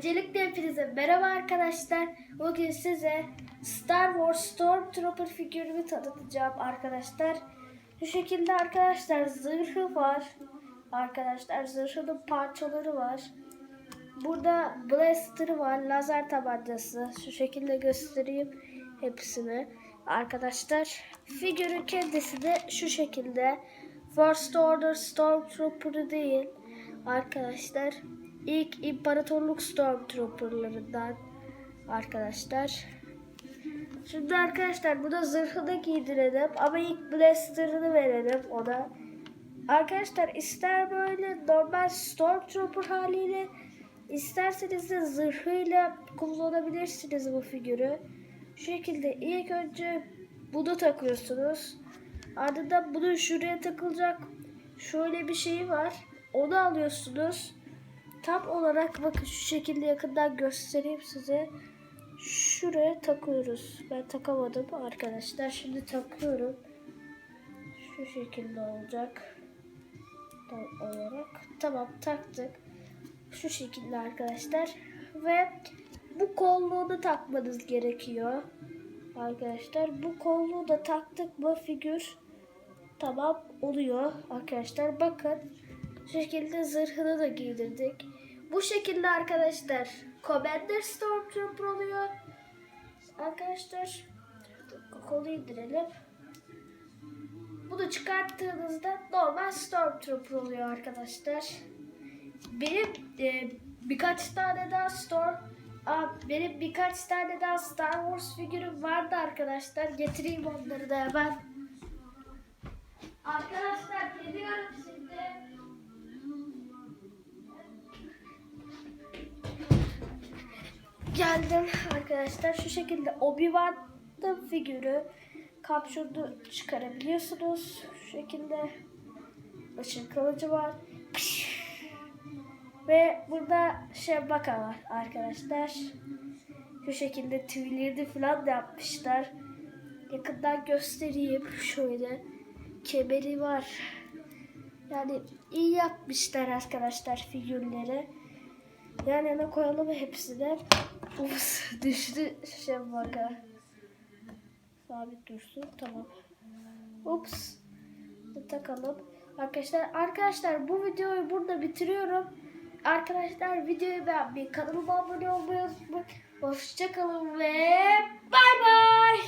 Öncelikle hepinize merhaba arkadaşlar. Bugün size Star Wars Stormtrooper figürümü tanıtacağım arkadaşlar. Bu şekilde arkadaşlar zırhı var. Arkadaşlar zırhının parçaları var. Burada blaster'ı var, lazer tabancası. Şu şekilde göstereyim hepsini. Arkadaşlar figürün kendisi de şu şekilde. First Order Stormtrooper'ı değil. Arkadaşlar ilk İmparatorluk Stormtrooper'larından arkadaşlar. Şimdi arkadaşlar bu da zırhını giydirelim ama ilk blaster'ını verelim ona. Arkadaşlar ister böyle normal Stormtrooper haliyle isterseniz de zırhıyla kullanabilirsiniz bu figürü. Şu şekilde ilk önce bunu takıyorsunuz. Ardından bunun şuraya takılacak şöyle bir şey var. Onu alıyorsunuz. Tam olarak bakın şu şekilde yakından göstereyim size. Şuraya takıyoruz. Ben takamadım arkadaşlar. Şimdi takıyorum. Şu şekilde olacak. Tam olarak. Tamam taktık. Şu şekilde arkadaşlar. Ve bu kolluğunu takmanız gerekiyor. Arkadaşlar bu kolluğu da taktık mı figür tamam oluyor arkadaşlar. Bakın şekilde zırhını da giydirdik. Bu şekilde arkadaşlar Commander Stormtrooper oluyor. Arkadaşlar kolu indirelim. Bunu çıkarttığınızda normal Stormtrooper oluyor arkadaşlar. Benim e, birkaç tane daha Storm Aa, benim birkaç tane daha Star Wars figürüm vardı arkadaşlar. Getireyim onları da hemen. Geldim arkadaşlar. Şu şekilde Obi-Wan'ın figürü kapşurdu çıkarabiliyorsunuz. Şu şekilde ışın kılıcı var. Ve burada Şebaka var arkadaşlar. Şu şekilde tüylerini falan da yapmışlar. Yakından göstereyim şöyle. Kemeri var. Yani iyi yapmışlar arkadaşlar figürleri. Yan yana koyalım hepsini. Ups düştü Şebaka. Sabit dursun tamam. Ups. Takalım. Arkadaşlar arkadaşlar bu videoyu burada bitiriyorum. Arkadaşlar videoyu beğenmeyi, kanalıma abone olmayı unutmayın. Hoşçakalın ve bay bay.